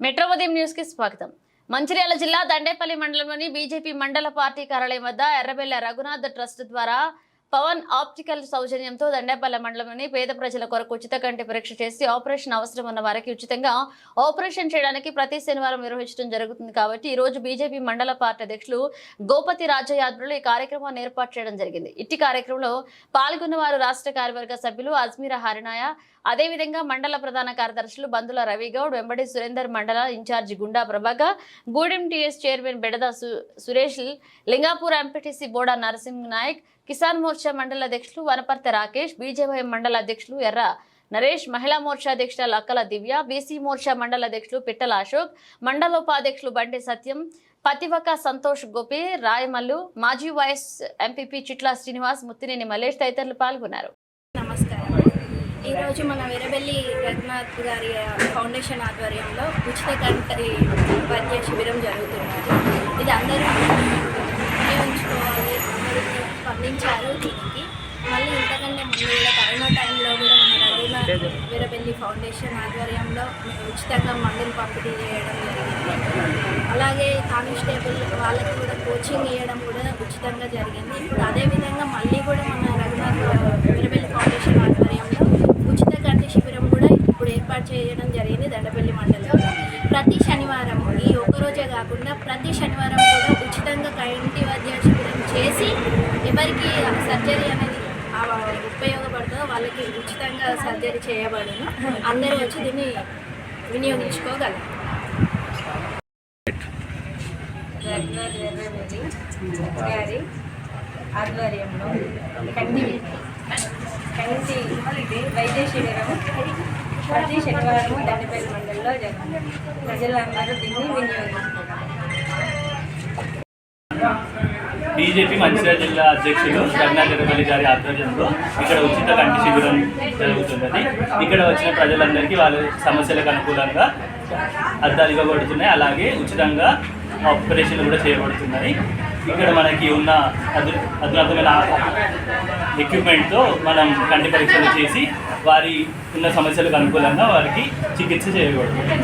Metro ఉదయం న్యూస్కి స్వాగతం. మంచిర్యాల జిల్లా దండేపల్లి మండలంలోని బీజేపీ మండల పార్టీ కార్యాలయం వద్ద ఎర్రబెల్ల రఘునాథ్ ట్రస్ట్ ద్వారా పవన్ ఆప్టికల్ సౌజన్యంతో దండేపల్లి మండలంలోని పేద ప్రజల కొరకు ఉచిత కంటి పరీక్ష చేసి ఆపరేషన్ అవసరం ఉన్న వారికి ఉచితంగా ఆపరేషన్ చేయడానికి ప్రతి శనివారం నిర్వహించడం జరుగుతుంది కాబట్టి ఈ రోజు బీజేపీ మండల పార్టీ అధ్యక్షులు గోపతి రాజయాద్రులు ఈ కార్యక్రమాన్ని ఏర్పాటు చేయడం జరిగింది. ఇట్టి కార్యక్రమంలో పాల్గొన్న వారు రాష్ట్ర కార్యవర్గ సభ్యులు అజ్మీరా హరినాయ అదేవిధంగా మండల ప్రధాన కార్యదర్శులు బంధుల రవిగౌడ్ వెంబడి సురేందర్ మండల ఇన్ఛార్జి గుండా ప్రభాకర్ గూడెం టీఎస్ చైర్మన్ బెడద సు- సురేష్ లింగాపూర్ ఎంపీటీసీ బోడా నరసింహ నాయక్ కిసాన్ మోర్చా మండల అధ్యక్షులు వనపర్తి రాకేష్ బీజేవై మండల అధ్యక్షులు ఎర్ర నరేష్ మహిళా మోర్చా అధ్యక్షురాలు అక్కల దివ్య బీసీ మోర్చా మండల అధ్యక్షులు పిట్టల అశోక్ మండలోపాధ్యక్షులు బండి సత్యం పతివక సంతోష్ గోపి రాయమల్లు మాజీ వైస్ ఎంపీపీ చిట్ల శ్రీనివాస్ ముత్తినేని మల్లేష్ తదితరులు పాల్గొన్నారు. నమస్కారం. ఈరోజు మన వీరబెల్లి రఘునాథ్ గారి ఫౌండేషన్ ఆధ్వర్యంలో ఉచిత కంటి వైద్య శిబిరం జరుగుతుంది ఇది అందరూ వినియోగించుకోవాలి అందరూ స్పందించారు దీనికి మళ్ళీ ఇంతకంటే ముందు కూడా కరోనా టైంలో కూడా మన రఘునాథ్ వీరబెల్లి ఫౌండేషన్ ఆధ్వర్యంలో ఉచితంగా మందులు పంపిణీ చేయడం జరిగింది. అలాగే కానిస్టేబుల్ వాళ్ళకి కూడా కోచింగ్ ఇవ్వడం కూడా ఉచితంగా జరిగింది. ఇప్పుడు అదేవిధంగా మళ్ళీ కూడా మన రఘునాథ్ వీరబెల్లి ఫౌండేషన్ ఆధ్వర్యంలో ఉచిత కంటి శిబిరం కూడా ఇప్పుడు ఏర్పాటు చేయడం జరిగింది దండపల్లి మండలంలో ప్రతి శనివారం ఈ ఒక్కరోజే కాకుండా ప్రతి శనివారం కూడా ఉచితంగా కంటి వైద్య శిబిరం చేసి ఎవరికి సర్జరీ అనేది ఆ ఉపయోగపడుతుందో వాళ్ళకి ఉచితంగా సర్జరీ చేయబడును. అందరూ వచ్చి దీన్ని వినియోగించుకోగలరు. గారి ఆధ్వర్యంలో కంటి కంటి వైద్య శిబిరం ప్రతి శనివారం దండపల్లి మండలంలో జరుగుతుంది. ప్రజలందరూ దీన్ని వినియోగించుకుంటారు. బీజేపీ మంచిర్యాల జిల్లా అధ్యక్షులు రఘునాథ్ గారి ఆధ్వర్యంలో ఇక్కడ ఉచిత కంటి శిబిరం జరుగుతున్నది. ఇక్కడ వచ్చిన ప్రజలందరికీ వాళ్ళ సమస్యలకు అనుకూలంగా అద్దాలు ఇవ్వబడుతున్నాయి అలాగే ఉచితంగా ఆపరేషన్లు కూడా చేయబడుతున్నాయి. ఇక్కడ మనకి ఉన్న అధు అధునాతమైన ఎక్విప్మెంట్తో మనం కంటి పరీక్షలు చేసి వారి ఉన్న సమస్యలకు అనుకూలంగా వారికి చికిత్స చేయబడుతుంది.